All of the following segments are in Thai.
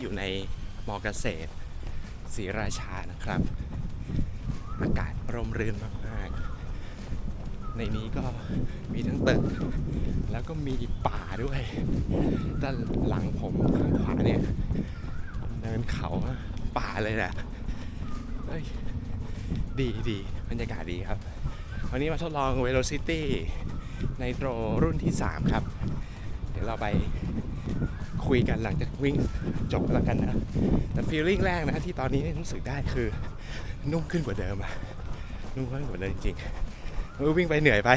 อยู่ในมอเกษตรศรีราชานะครับ อากาศร่มรื่นมากๆ ในนี้ก็มีทั้งตึก แล้วก็มีป่าด้วยด้านหลังผมข้างขวาเนี่ยเนินเขาป่าเลยแหละดีดีบรรยากาศดีครับ วันนี้มาทดลอง Velocity ในโตรรุ่นที่ 3 ครับ เดี๋ยวเราไป คุยกันหลังจากวิ่งจบแล้วกันนะ แต่ฟีลลิ่งแรกนะที่ตอนนี้รู้สึกได้คือ นุ่มขึ้นกว่าเดิมอะนุ่มขึ้นกว่าเดิมจริงๆวิ่งไปเหนื่อยไป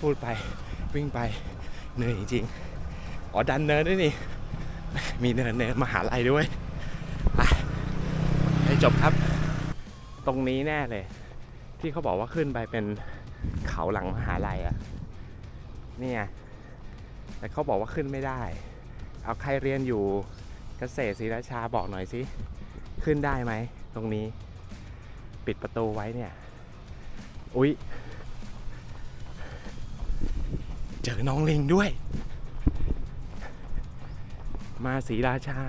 พูดไปวิ่งไปเหนื่อยจริงๆอ๋อดันเนินด้วยนี่ มีเนินเนินมหาลัยด้วยอะให้จบครับ ตรงนี้แน่เลย ที่เขาบอกว่าขึ้นไปเป็นเขาหลังมหาลัยอะเนี่ย แต่เขาบอกว่าขึ้นไม่ได้ เอาใครเรียนอยู่เกษตรศรีราชาบอกหน่อยสิ ขึ้นได้ไหม ตรงนี้ ปิดประตูไว้เนี่ย อุ๊ย เจอน้องลิงด้วย มาศรีราชา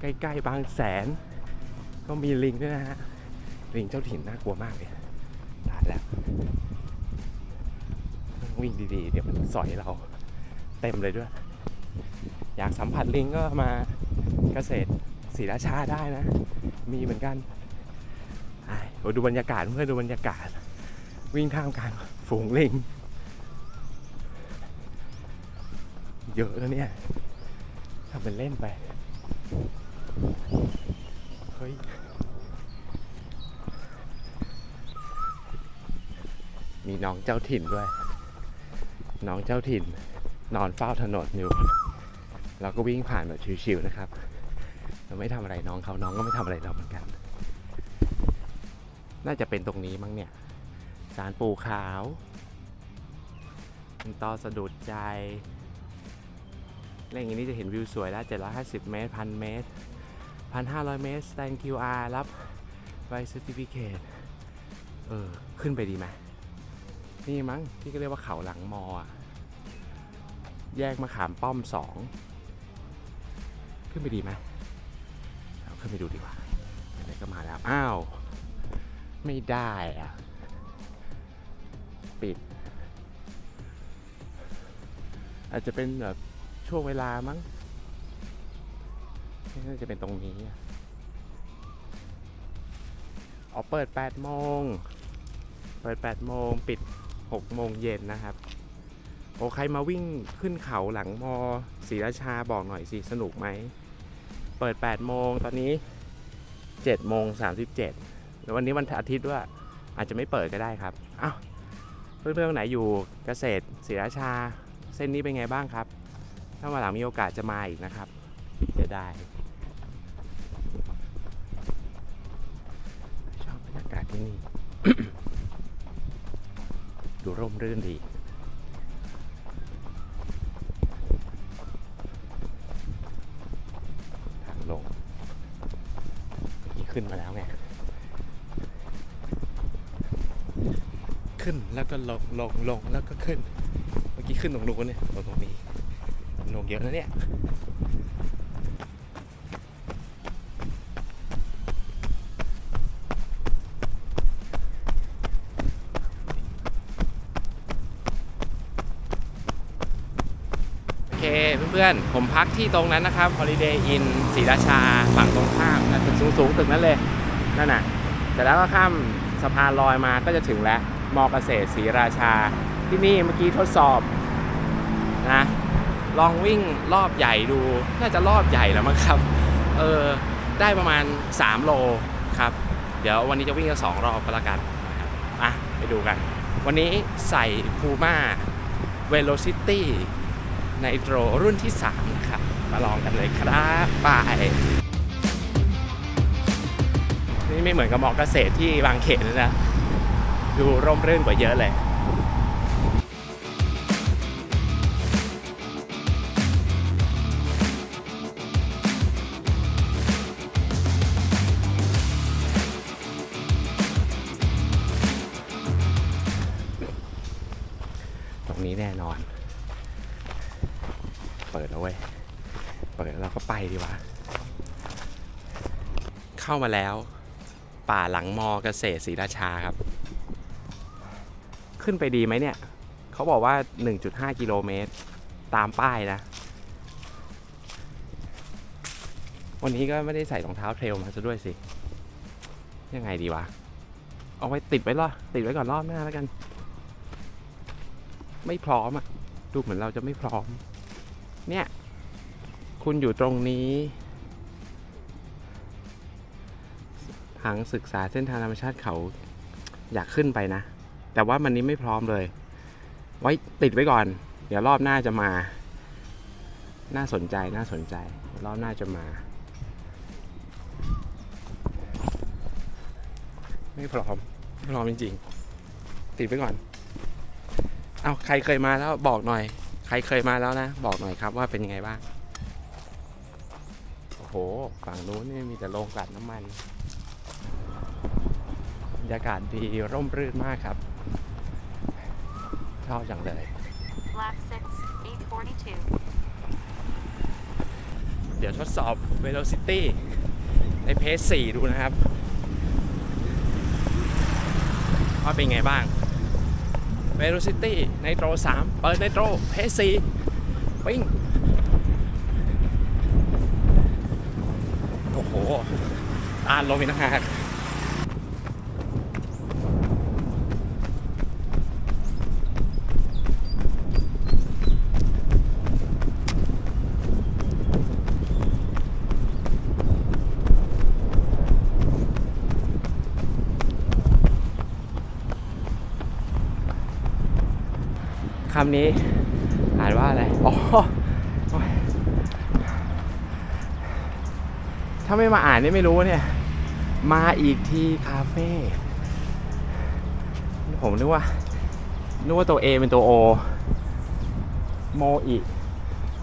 ใกล้ๆบางแสน ก็มีลิงด้วยนะฮะ ลิงเจ้าถิ่นน่ากลัวมากเลยตายแล้ว วิ่งดีๆ เดี๋ยวมันสอยเราเต็มเลยด้วย อยากสัมผัสลิงก็มาเกษตรศรีราชาได้นะ มีเหมือนกันโอ้ดูบรรยากาศเพื่อนดูบรรยากาศ วิ่งท่ามกลางฝูงลิง เยอะแล้วเนี่ยทำเป็นเล่นไป เฮ้ยมีน้องเจ้าถิ่นด้วย น้องเจ้าถิ่นนอนเฝ้าถนนอยู่เราก็วิ่งผ่านแบบชิวๆนะครับ เราไม่ทำอะไรน้องเขาน้องก็ไม่ทำอะไรเราเหมือนกัน น่าจะเป็นตรงนี้มั้งเนี่ย สารปูขาวตอสะดุดใจเล่อย่างนี้จะเห็นวิวสวยแล้ว750 เมตร 1,000 เมตร 1,500 เมตรสแตน QR รับใบ certificate เออ ขึ้นไปดีไหม นี่มั้งที่ก็เรียกว่าเขาหลังมออะแยกมะขามป้อมสองขึ้นไปดีไหมเอาขึ้นไปดูดีกว่าไหนก็มาแล้ว อ้าว ไม่ได้อะปิด อาจจะเป็นแบบช่วงเวลามั้งน่าจะเป็นตรงนี้อะอ๋อเปิด8โมง เปิด8โมง ปิด 6 โมงเย็นนะครับ โอ้ใครมาวิ่งขึ้นเขาหลังมอศรีราชาบอกหน่อยสิ สนุกไหม เปิด 8 โมงตอนนี้ 7 โมง 37แล้ววันนี้วันอาทิตย์ด้วยอาจจะไม่เปิดก็ได้ครับอ้าวเพื่อนๆคนไหนอยู่เกษตรศรีราชา เส้นนี้เป็นไงบ้างครับ ถ้ามาหลังมีโอกาสจะมาอีกนะครับจะได้ชอบบรรยากาศที่นี่ ดูร่มรื่นดีทางลงนี่ขึ้นมาแล้วไง ขึ้นแล้วก็ลงลงลงแล้วก็ขึ้น เมื่อกี้ขึ้นตรงนู้นเนี่ยลงตรงนี้ลงเยอะนะเนี่ย โอเคเพื่อนๆ ผมพักที่ตรงนั้นนะครับ Holiday Inn ศรีราชา ฝั่งตรงข้ามนะตึกสูงๆตึกนั้นเลย นั่นน่ะเสร็จแล้วก็ข้ามสะพานลอยมาก็จะถึงแล้วมอเกษตรศรีราชา ที่นี่เมื่อกี้ทดสอบนะ ลองวิ่งรอบใหญ่ดู น่าจะรอบใหญ่แล้วมั้งครับ เออ ได้ประมาณ 3 โลครับ เดี๋ยววันนี้จะวิ่งกันสองรอบก็แล้วกันอะไปดูกัน วันนี้ใส่ Puma Velocity ไนโตรรุ่นที่ 3 นะครับ มาลองกันเลยครับไปนี่ไม่เหมือนกับมอเกษตรที่บางเขนนะ ดูร่มรื่นกว่าเยอะเลย ไปดีวะ เข้ามาแล้ว ป่าหลังมอเกษตรศรีราชาครับ ขึ้นไปดีไหมเนี่ย เขาบอกว่า 1.5 กิโลเมตร ตามป้ายนะ วันนี้ก็ไม่ได้ใส่รองเท้าเทรลมาซะด้วยสิ ยังไงดีวะ เอาไว้ติดไว้รอติดไว้ก่อนรอบหน้าแล้วกัน ไม่พร้อมอะดูเหมือนเราจะไม่พร้อม เนี่ย คุณอยู่ตรงนี้ผังศึกษาเส้นทางธรรมชาติเขาอยากขึ้นไปนะ แต่ว่ามันนี้ไม่พร้อมเลย ไว้ติดไว้ก่อน เดี๋ยวรอบหน้าจะมา น่าสนใจน่าสนใจ รอบหน้าจะมา ไม่พร้อมไม่พร้อมจริงๆ ติดไว้ก่อน เอาใครเคยมาแล้วบอกหน่อย ใครเคยมาแล้วนะ บอกหน่อยครับว่าเป็นยังไงบ้าง โอ้โห ฝั่งนู้นนี่มีแต่โรงกลั่นน้ำมันบรรยากาศดีร่มรื่นมากครับ ชอบจังเลย Lap 6, 842. เดี๋ยวทดสอบ velocity ในเพจ4ดูนะครับว่าเป็นไงบ้าง velocity ในโตร3เปิดในโตรเพจ4วิ่ง โอ้โหอ่านลงไปนะฮะคำนี้อ่านว่าอะไร อ๋อ ถ้าไม่มาอ่านนี่ไม่รู้เนี่ย มาอีกทีคาเฟ่ผมนึกว่านึกว่าตัว A เป็นตัว O โมอีก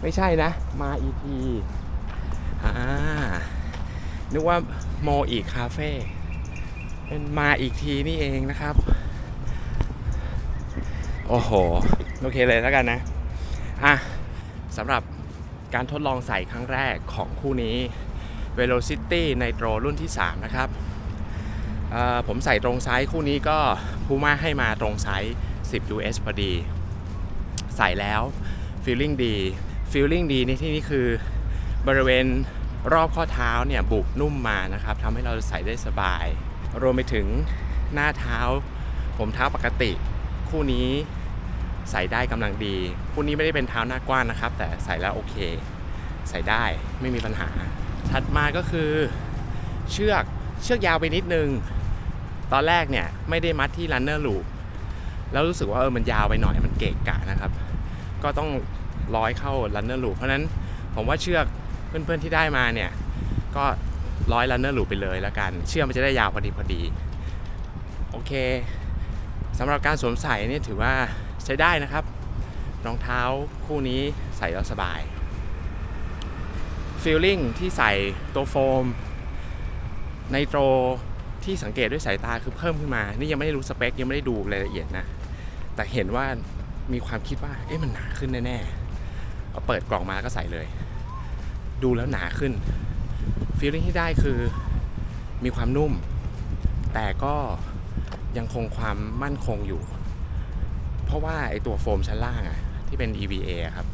ไม่ใช่นะ มาอีกทีอ่านึกว่าโมอีกคาเฟ่เป็นมาอีกทีนี่เองนะครับ โอ้โห โอเคเลยแล้วกันนะ อะสำหรับการทดลองใส่ครั้งแรกของคู่นี้ Velocity Nitro รุ่นที่ 3 นะครับผมใส่ตรงไซส์คู่นี้ก็พูม่าให้มาตรงไซส์ 10 US พอดี ใส่แล้ว Feeling ดี Feeling ดีในที่นี้คือบริเวณรอบข้อเท้าเนี่ยบุกนุ่มมานะครับทำให้เราใส่ได้สบาย รวมไปถึงหน้าเท้า ผมเท้าปกติ คู่นี้ใส่ได้กำลังดี คู่นี้ไม่ได้เป็นเท้าหน้ากว้านนะครับ แต่ใส่แล้วโอเค ใส่ได้ไม่มีปัญหา ถัดมาก็คือเชือกเชือกยาวไปนิดนึง ตอนแรกเนี่ยไม่ได้มัดที่ runner loop แล้วรู้สึกว่าเออมันยาวไปหน่อยมันเกะกะนะครับ ก็ต้องร้อยเข้า runner loop เพราะฉะนั้นผมว่าเชือกเพื่อนๆที่ได้มาเนี่ย ก็ร้อย runner loop ไปเลยแล้วกัน เชือกมันจะได้ยาวพอดีพอดีโอเคสำหรับการสวมใส่นี่ถือว่าใช้ได้นะครับรองเท้าคู่นี้ใส่แล้วสบาย ฟีลลิ่งที่ใส่ตัวโฟมไนโตรที่สังเกตด้วยสายตาคือเพิ่มขึ้นมา นี่ยังไม่ได้รู้สเปค ยังไม่ได้ดูรายละเอียดนะ แต่เห็นว่ามีความคิดว่า เอ๊ะมันหนาขึ้นแน่ๆเอาเปิดกล่องมาก็ใส่เลย ดูแล้วหนาขึ้นฟีลลิ่งที่ได้คือมีความนุ่ม แต่ก็ยังคงความมั่นคงอยู่ เพราะว่าไอตัวโฟมชั้นล่างอะที่เป็น EVA ครับ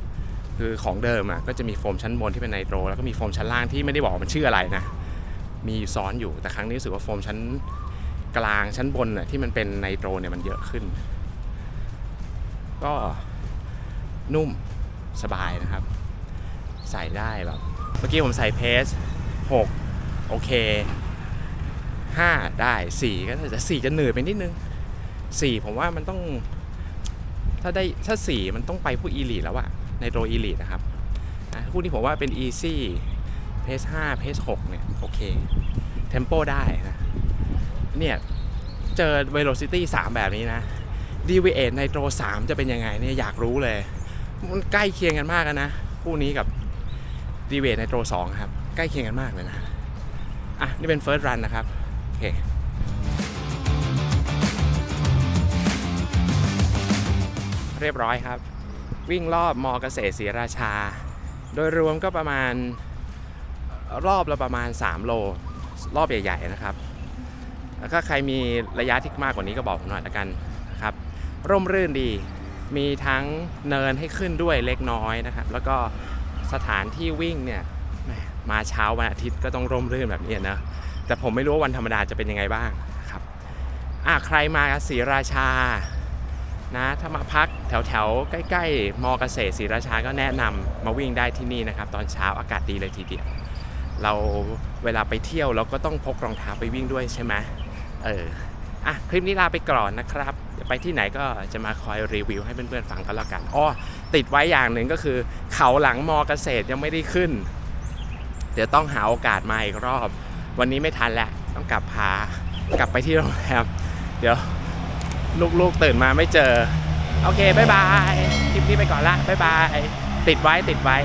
คือของเดิมอะก็จะมีโฟมชั้นบนที่เป็นไนโตรแล้วก็มีโฟมชั้นล่างที่ไม่ได้บอกว่ามันชื่ออะไรนะ มีซ้อนอยู่แต่ครั้งนี้รู้สึกว่าโฟมชั้นกลางชั้นบนอะที่มันเป็นไนโตรเนี่ยมันเยอะขึ้น ก็นุ่มสบายนะครับ ใส่ได้แบบ เมื่อกี้ผมใส่เพส6 โอเค 5 ได้ 4 ก็จะ4จะเหนื่อยไปนิดนึง 4 ผมว่ามันต้อง ถ้าได้ถ้า 4 มันต้องไปพวกอีลีแล้วอะ ในโรอีลีนะครับคู่นี้ผมว่าเป็น Easy เพส5เพส6เนี่ย โอเค เทมโปได้นะ เนี่ย เจอ Velocity 3 แบบนี้นะ DV8 Nitro 3 จะเป็นยังไงเนี่ยอยากรู้เลย มันใกล้เคียงกันมากนะ คู่นี้กับ DV8 Nitro 2 ครับ ใกล้เคียงกันมากเลยนะ อะ นี่เป็น First Run นะครับ โอเคเรียบร้อยครับ วิ่งรอบมอเกษตรศรีราชา โดยรวมก็ประมาณรอบละประมาณ 3 โล รอบใหญ่ๆนะครับ แล้วก็ใครมีระยะที่มากกว่านี้ก็บอกผมหน่อยละกันนะครับ ร่มรื่นดี มีทั้งเนินให้ขึ้นด้วยเล็กน้อยนะครับ แล้วก็สถานที่วิ่งเนี่ยมาเช้าวันอาทิตย์ก็ต้องร่มรื่นแบบนี้นะ แต่ผมไม่รู้ว่าวันธรรมดาจะเป็นยังไงบ้างนะครับอะใครมาศรีราชา นะถ้ามาพักแถวแถวๆ ใกล้ๆ มอเกษตรศรีราชาก็แนะนำมาวิ่งได้ที่นี่นะครับ ตอนเช้าอากาศดีเลยทีเดียว เราเวลาไปเที่ยวเราก็ต้องพกรองเท้าไปวิ่งด้วยใช่ไหมเอออะคลิปนี้ลาไปก่อนนะครับเดี๋ยวไปที่ไหนก็จะมาคอยรีวิวให้เพื่อนๆฟังก็แล้วกันอ้อติดไว้อย่างหนึ่งก็คือ เขาหลังมอเกษตรยังไม่ได้ขึ้น เดี๋ยวต้องหาโอกาสมาอีกรอบ วันนี้ไม่ทันแล้วต้องกลับพากลับไปที่โรงแรมเดี๋ยว ลูกๆตื่นมาไม่เจอ โอเคบายบายคลิปนี้ไปก่อนละบายบาย ติดไว้ติดไว้